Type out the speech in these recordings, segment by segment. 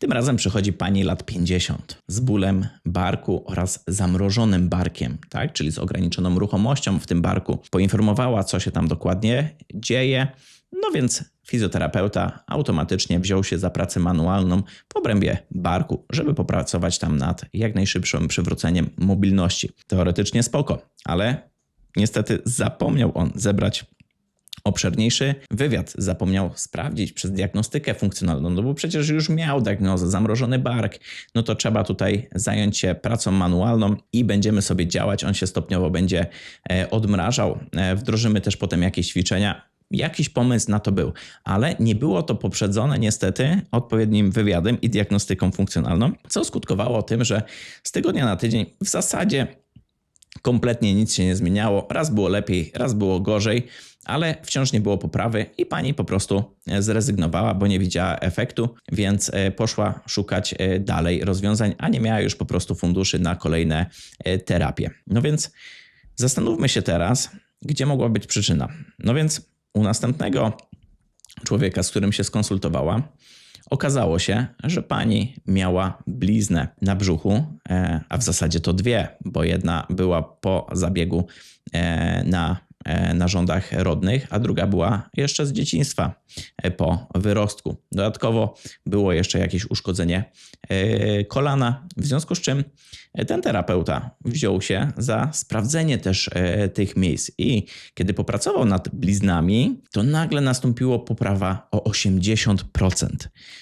Tym razem przychodzi pani lat 50 z bólem barku oraz zamrożonym barkiem, tak? czyli z ograniczoną ruchomością w tym barku. Poinformowała, co się tam dokładnie dzieje. No więc fizjoterapeuta automatycznie wziął się za pracę manualną w obrębie barku, żeby popracować tam nad jak najszybszym przywróceniem mobilności. Teoretycznie spoko, ale niestety zapomniał on zebrać obszerniejszy wywiad. Zapomniał sprawdzić przez diagnostykę funkcjonalną, no bo przecież już miał diagnozę, zamrożony bark, no to trzeba tutaj zająć się pracą manualną i będziemy sobie działać. On się stopniowo będzie e, odmrażał. E, Wdrożymy też potem jakieś ćwiczenia. Jakiś pomysł na to był, ale nie było to poprzedzone niestety odpowiednim wywiadem i diagnostyką funkcjonalną, co skutkowało tym, że z tygodnia na tydzień w zasadzie kompletnie nic się nie zmieniało. Raz było lepiej, raz było gorzej, ale wciąż nie było poprawy i pani po prostu e, zrezygnowała, bo nie widziała efektu, więc e, poszła szukać e, dalej rozwiązań, a nie miała już po prostu funduszy na kolejne terapie. No więc zastanówmy się teraz, gdzie mogła być przyczyna. No więc u następnego człowieka, z którym się skonsultowała, okazało się, że pani miała bliznę na brzuchu, a w zasadzie to dwie, bo jedna była po zabiegu e, na e, narządach rodnych, a druga była jeszcze z dzieciństwa e, po wyrostku. Dodatkowo było jeszcze jakieś uszkodzenie e, kolana, w związku z czym ten terapeuta wziął się za sprawdzenie też e, tych miejsc i kiedy popracował nad bliznami, to nagle nastąpiło poprawa o 80%,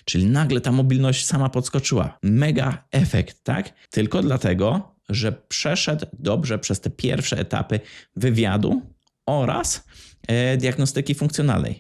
czyli nagle ta mobilność sama podskoczyła. Mega efekt, tak? Tylko dlatego, że przeszedł dobrze przez te pierwsze etapy wywiadu oraz e, diagnostyki funkcjonalnej.